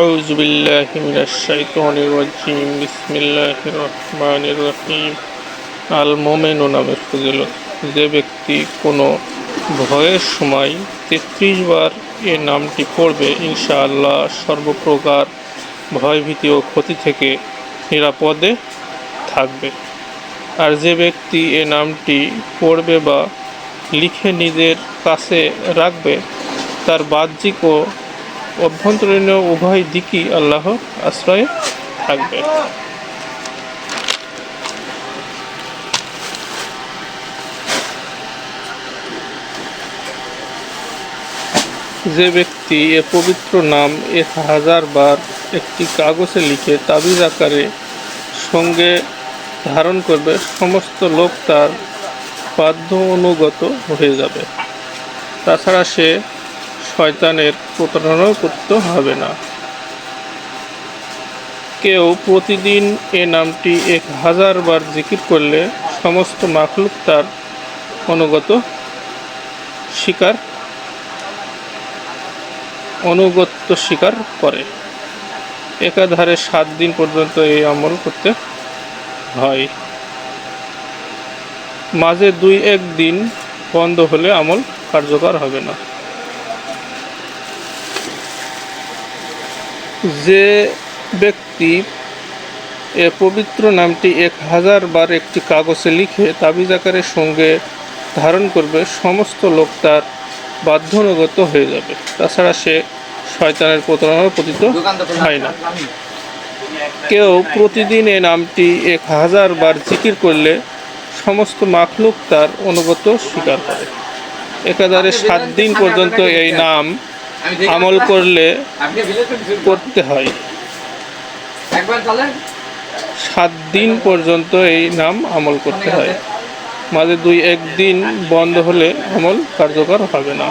أعوذ بالله من الشيطان الرجيم بسم الله الرحمن الرحيم আল মোমেনু নামে ফজিলত যে ব্যক্তি কোনো ভয়ের সময় তেত্রিশ বার এ নামটি পড়বে ইনশাআল্লাহ সর্বপ্রকার ভয়ভীতি ও ক্ষতি থেকে নিরাপদে থাকবে আর যে ব্যক্তি এ নামটি পড়বে বা লিখে নিজের কাছে রাখবে তার বাহ্যিক ও অভ্যন্তরীণ উভয় দিকই আল্লাহ আশ্রয়ে থাকবে। যে ব্যক্তি এ পবিত্র নাম এক হাজার বার একটি কাগজে লিখে তাবিজ আকারে সঙ্গে ধারণ করবে, সমস্ত লোক তার বাধ্য অনুগত হয়ে যাবে। তাছাড়া সে শয়তানের প্রতারণাও করতে হবে না। কেউ প্রতিদিন এ নামটি এক হাজার বার জিকির করলে সমস্ত মাখলুক তার অনুগত শিকার, অনুগত্য স্বীকার করে। একাধারে সাত দিন পর্যন্ত এই আমল করতে হয়। মাঝে দুই এক দিন বন্ধ হলে আমল কার্যকর হবে না। যে ব্যক্তি এ পবিত্র নামটি এক হাজার বার একটি কাগজে লিখে তাবিজ আকারের সঙ্গে ধারণ করবে, সমস্ত লোক তার বাধ্যনুগত হয়ে যাবে। তাছাড়া সে শয়তানের প্রতারণার পতিত হয় না। কেউ প্রতিদিন এই নামটি এক হাজার বার জিকির করলে সমস্ত মাখলুক তার অনুগত স্বীকার করে। একাধারে সাত দিন পর্যন্ত এই নাম আমল করলে করতে হয়। সাত দিন পর্যন্ত এই নাম আমল করতে হয়। মাঝে দুই একদিন বন্ধ হলে আমল কার্যকর হবে না।